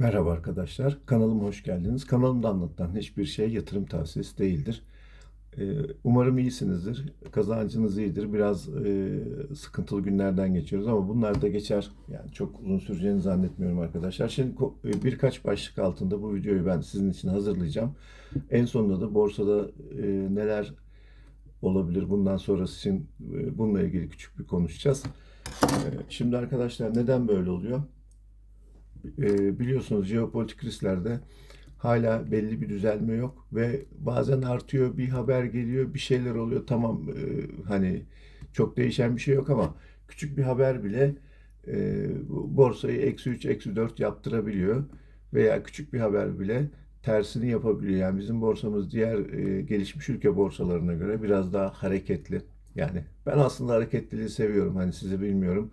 Merhaba arkadaşlar, kanalıma hoş geldiniz. Kanalımda anlatılan hiçbir şey yatırım tavsiyesi değildir. Ee, Umarım iyisinizdir, kazancınız iyidir. Biraz e, sıkıntılı günlerden geçiyoruz ama bunlar da geçer. Yani çok uzun süreceğini zannetmiyorum arkadaşlar. Şimdi e, birkaç başlık altında bu videoyu ben sizin için hazırlayacağım. En sonunda da borsada e, neler olabilir bundan sonrası için bununla ilgili küçük bir konuşacağız. Şimdi arkadaşlar neden böyle oluyor? E, biliyorsunuz jeopolitik krizlerde hala belli bir düzelme yok ve bazen artıyor bir haber geliyor bir şeyler oluyor tamam e, hani çok değişen bir şey yok ama küçük bir haber bile e, borsayı eksi 3 eksi 4 yaptırabiliyor veya küçük bir haber bile tersini yapabiliyor. Yani bizim borsamız diğer e, gelişmiş ülke borsalarına göre biraz daha hareketli. Yani ben aslında hareketliliği seviyorum. Hani sizi bilmiyorum.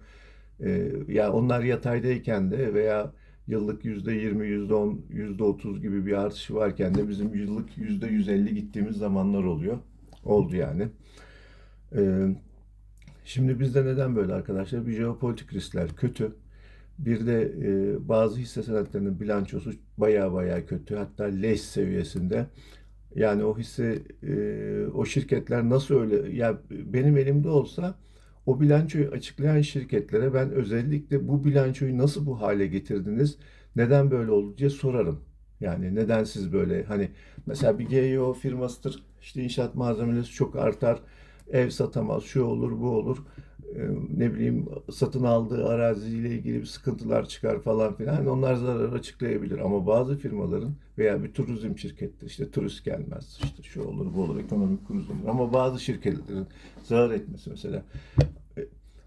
Ya onlar yataydayken de veya yıllık yüzde yirmi, yüzde on, yüzde otuz gibi bir artışı varken de bizim yıllık yüzde yüz elli gittiğimiz zamanlar oluyor. Oldu yani. Şimdi bizde neden böyle arkadaşlar? Bir jeopolitik riskler kötü. Bir de e, bazı hisse senetlerinin bilançosu baya baya kötü. Hatta leş seviyesinde. Yani o hisse, e, o şirketler nasıl öyle? Ya benim elimde olsa o bilançoyu açıklayan şirketlere ben özellikle bu bilançoyu nasıl bu hale getirdiniz, neden böyle oldu diye sorarım. Yani neden siz böyle hani mesela bir GEO firmasıdır işte inşaat malzemeleri çok artar, ev satamaz, şu olur bu olur. Ee, ne bileyim satın aldığı araziyle ilgili bir sıkıntılar çıkar falan filan. Hani onlar zarar açıklayabilir ama bazı firmaların veya bir turizm şirketi işte turist gelmez işte şu olur bu olur ekonomik kriz olur ama bazı şirketlerin zarar etmesi mesela e,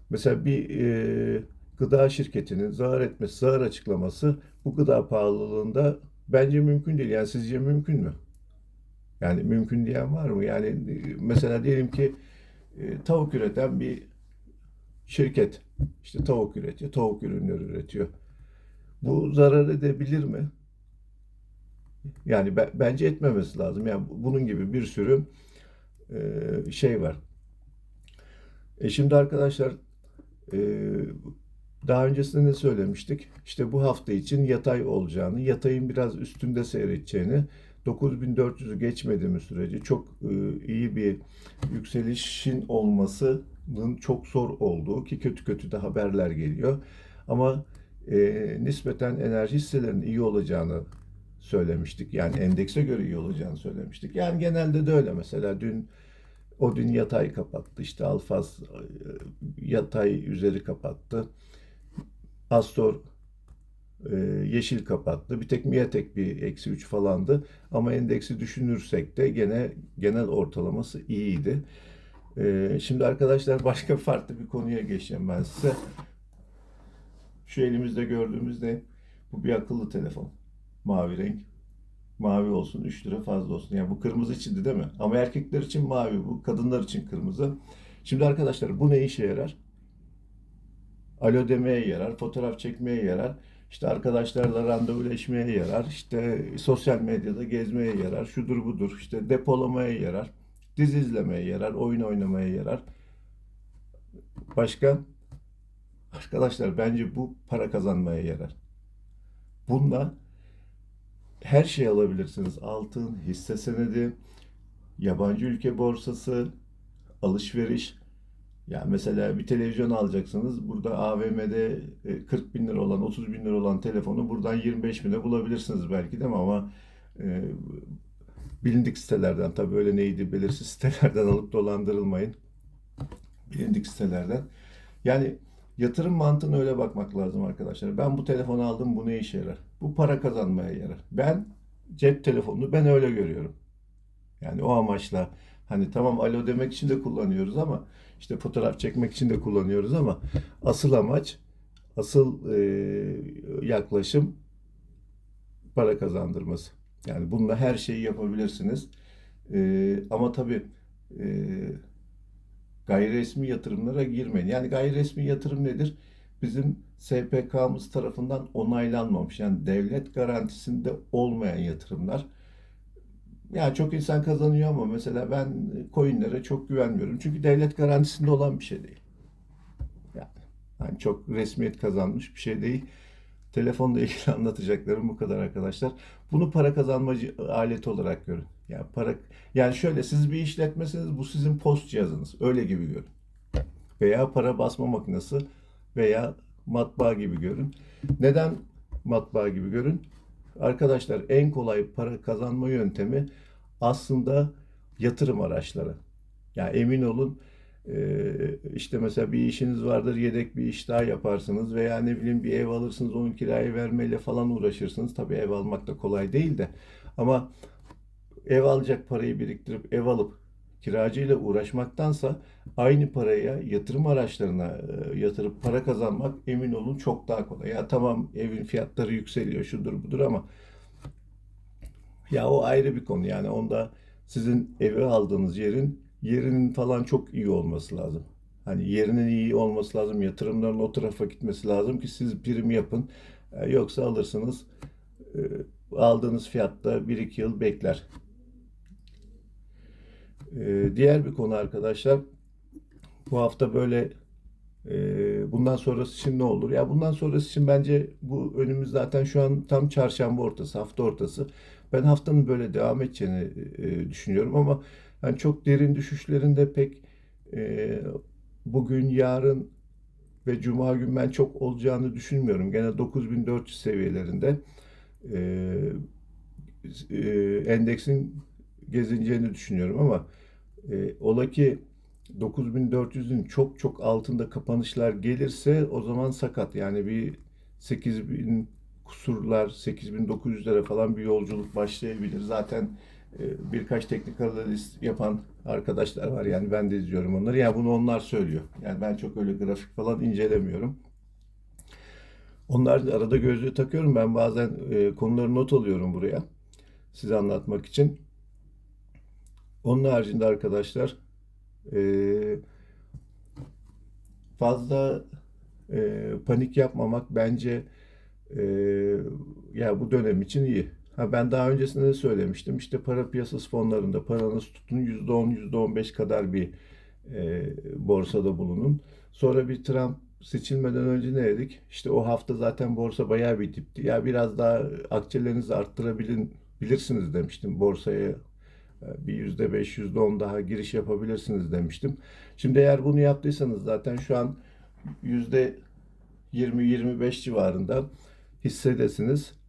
mesela bir e, gıda şirketinin zarar etmesi, zarar açıklaması bu gıda pahalılığında bence mümkün değil. Yani sizce mümkün mü? Yani mümkün diyen var mı? Yani e, mesela diyelim ki e, tavuk üreten bir şirket işte tavuk üretiyor, tavuk ürünleri üretiyor. Bu zarar edebilir mi? Yani be- bence etmemesi lazım. Yani bu- bunun gibi bir sürü e, şey var. E şimdi arkadaşlar e, daha öncesinde ne söylemiştik? İşte bu hafta için yatay olacağını, yatayın biraz üstünde seyredeceğini, 9400'ü geçmediğimiz sürece çok e, iyi bir yükselişin olmasının çok zor olduğu ki kötü kötü de haberler geliyor. Ama e, nispeten enerji hisselerinin iyi olacağını söylemiştik. Yani endekse göre iyi olacağını söylemiştik. Yani genelde de öyle. Mesela dün o dün yatay kapattı. İşte Alfaz e, yatay üzeri kapattı. Astor e, yeşil kapattı. Bir tek Miatek bir eksi 3 falandı. Ama endeksi düşünürsek de gene genel ortalaması iyiydi. E, şimdi arkadaşlar başka farklı bir konuya geçeceğim ben size. Şu elimizde gördüğümüz ne? Bu bir akıllı telefon. Mavi renk. Mavi olsun 3 lira fazla olsun. Yani bu kırmızı içindi değil mi? Ama erkekler için mavi bu. Kadınlar için kırmızı. Şimdi arkadaşlar bu ne işe yarar? Alo demeye yarar. Fotoğraf çekmeye yarar. İşte arkadaşlarla randevuleşmeye yarar. İşte sosyal medyada gezmeye yarar. Şudur budur. İşte depolamaya yarar. Dizi izlemeye yarar. Oyun oynamaya yarar. Başka? Arkadaşlar bence bu para kazanmaya yarar. Bununla her şey alabilirsiniz. Altın, hisse senedi, yabancı ülke borsası, alışveriş. Ya mesela bir televizyon alacaksınız. Burada AVM'de e, 40 bin lira olan, 30 bin lira olan telefonu buradan 25 bine bulabilirsiniz belki mi? Ama e, bilindik sitelerden tabii öyle neydi belirsiz sitelerden alıp dolandırılmayın. Bilindik sitelerden. Yani yatırım mantığına öyle bakmak lazım arkadaşlar. Ben bu telefonu aldım bu ne işe yarar? Bu para kazanmaya yarar. Ben cep telefonunu ben öyle görüyorum. Yani o amaçla hani tamam alo demek için de kullanıyoruz ama işte fotoğraf çekmek için de kullanıyoruz ama asıl amaç asıl e, yaklaşım para kazandırması. Yani bununla her şeyi yapabilirsiniz. E, ama tabii e, gayri resmi yatırımlara girmeyin. Yani gayri resmi yatırım nedir? Bizim SPK'mız tarafından onaylanmamış. Yani devlet garantisinde olmayan yatırımlar. Yani çok insan kazanıyor ama mesela ben coinlere çok güvenmiyorum. Çünkü devlet garantisinde olan bir şey değil. Yani, yani çok resmiyet kazanmış bir şey değil. Telefonla ilgili anlatacaklarım bu kadar arkadaşlar. Bunu para kazanmacı aleti olarak görün. Yani para yani şöyle siz bir işletmesiniz bu sizin post cihazınız. Öyle gibi görün. Veya para basma makinesi veya matbaa gibi görün. Neden matbaa gibi görün? Arkadaşlar en kolay para kazanma yöntemi aslında yatırım araçları. Yani emin olun işte mesela bir işiniz vardır yedek bir iş daha yaparsınız veya ne bileyim bir ev alırsınız onun kirayı vermeyle falan uğraşırsınız. Tabii ev almak da kolay değil de ama ev alacak parayı biriktirip ev alıp kiracıyla uğraşmaktansa aynı paraya yatırım araçlarına e, yatırıp para kazanmak emin olun çok daha kolay. Ya tamam evin fiyatları yükseliyor şudur budur ama ya o ayrı bir konu yani onda sizin evi aldığınız yerin yerinin falan çok iyi olması lazım. Hani yerinin iyi olması lazım, yatırımların o tarafa gitmesi lazım ki siz prim yapın. E, Yoksa alırsınız e, aldığınız fiyatta 1-2 yıl bekler. E, Diğer bir konu arkadaşlar bu hafta böyle bundan sonrası için ne olur? Ya bundan sonrası için bence bu önümüz zaten şu an tam çarşamba ortası, hafta ortası. Ben haftanın böyle devam edeceğini düşünüyorum ama yani çok derin düşüşlerinde pek e, bugün, yarın ve cuma gün ben çok olacağını düşünmüyorum. Gene 9400 seviyelerinde e, e, endeksin gezineceğini düşünüyorum ama e, ola ki 9400'ün çok çok altında kapanışlar gelirse o zaman sakat. Yani bir 8000 kusurlar 8900'lere falan bir yolculuk başlayabilir. Zaten birkaç teknik analiz yapan arkadaşlar var. Yani ben de izliyorum onları. Yani bunu onlar söylüyor. Yani ben çok öyle grafik falan incelemiyorum. Onlar da arada gözlüğü takıyorum. Ben bazen e, konuları not alıyorum buraya. Size anlatmak için. Onun haricinde arkadaşlar e, fazla e, panik yapmamak bence e, ya bu dönem için iyi. Ha ben daha öncesinde de söylemiştim. İşte para piyasası fonlarında paranız tutun %10, %15 kadar bir e, borsada bulunun. Sonra bir Trump seçilmeden önce ne dedik? İşte o hafta zaten borsa bayağı bir dipti. Ya biraz daha akçelerinizi arttırabilin bilirsiniz demiştim borsaya e, bir yüzde beş, yüzde on daha giriş yapabilirsiniz demiştim. Şimdi eğer bunu yaptıysanız zaten şu an yüzde 20-25 civarında hissedesiniz.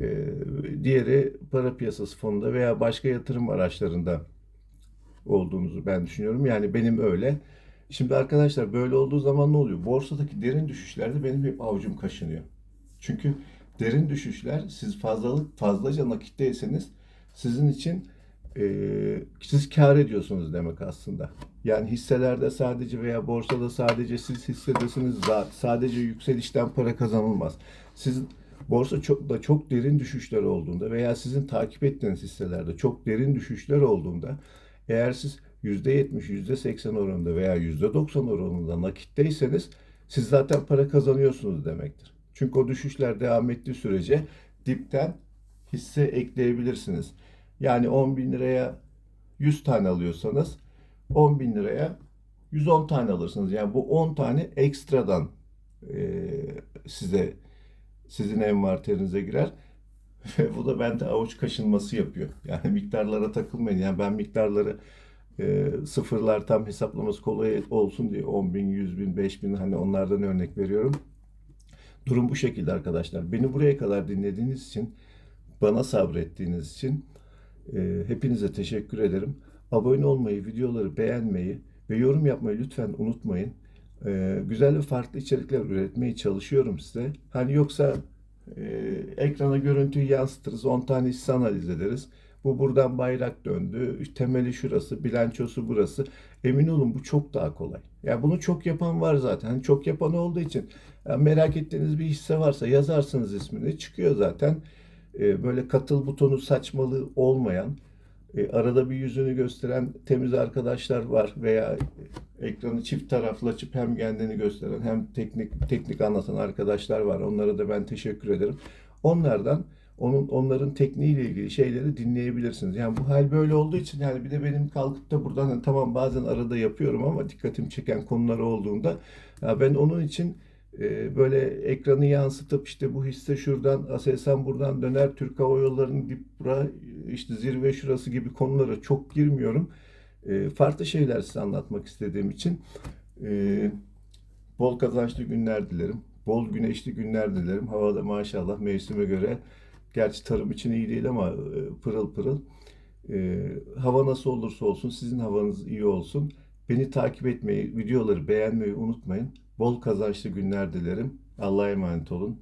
Ee, diğeri para piyasası fonunda veya başka yatırım araçlarında olduğunuzu ben düşünüyorum. Yani benim öyle. Şimdi arkadaşlar böyle olduğu zaman ne oluyor? Borsadaki derin düşüşlerde benim hep avucum kaşınıyor. Çünkü derin düşüşler siz fazlalık fazlaca nakitteyseniz sizin için e, siz kâr ediyorsunuz demek aslında. Yani hisselerde sadece veya borsada sadece siz hissedesiniz sadece yükselişten para kazanılmaz. Sizin borsa çok da çok derin düşüşler olduğunda veya sizin takip ettiğiniz hisselerde çok derin düşüşler olduğunda eğer siz %70, %80 oranında veya %90 oranında nakitteyseniz siz zaten para kazanıyorsunuz demektir. Çünkü o düşüşler devam ettiği sürece dipten hisse ekleyebilirsiniz. Yani 10 bin liraya 100 tane alıyorsanız 10 bin liraya 110 tane alırsınız. Yani bu 10 tane ekstradan e, size sizin envanterinize girer. Ve bu da bende avuç kaşınması yapıyor. Yani miktarlara takılmayın. Yani ben miktarları e, sıfırlar tam hesaplaması kolay olsun diye 10 bin, 100 bin, 5 bin hani onlardan örnek veriyorum. Durum bu şekilde arkadaşlar. Beni buraya kadar dinlediğiniz için, bana sabrettiğiniz için e, hepinize teşekkür ederim. Abone olmayı, videoları beğenmeyi ve yorum yapmayı lütfen unutmayın. E, güzel ve farklı içerikler üretmeye çalışıyorum size. Hani yoksa e, ekrana görüntüyü yansıtırız, 10 tane hisse analiz ederiz. Bu buradan bayrak döndü, temeli şurası, bilançosu burası. Emin olun bu çok daha kolay. Ya yani bunu çok yapan var zaten. Hani çok yapan olduğu için yani merak ettiğiniz bir hisse varsa yazarsınız ismini çıkıyor zaten. Ee, böyle katıl butonu saçmalığı olmayan, e, arada bir yüzünü gösteren temiz arkadaşlar var veya ekranı çift taraflı açıp hem kendini gösteren hem teknik teknik anlatan arkadaşlar var. Onlara da ben teşekkür ederim. Onlardan onun onların tekniğiyle ilgili şeyleri dinleyebilirsiniz. Yani bu hal böyle olduğu için yani bir de benim kalkıp da buradan hani tamam bazen arada yapıyorum ama dikkatim çeken konular olduğunda ya ben onun için e, böyle ekranı yansıtıp işte bu hisse şuradan, Aselsan buradan döner, Türk Hava Yolları'nın dip bura, işte zirve şurası gibi konulara çok girmiyorum. E, farklı şeyler size anlatmak istediğim için e, bol kazançlı günler dilerim. Bol güneşli günler dilerim. Havada maşallah mevsime göre gerçi tarım için iyi değil ama e, pırıl pırıl. Hava nasıl olursa olsun sizin havanız iyi olsun. Beni takip etmeyi, videoları beğenmeyi unutmayın. Bol kazançlı günler dilerim. Allah'a emanet olun.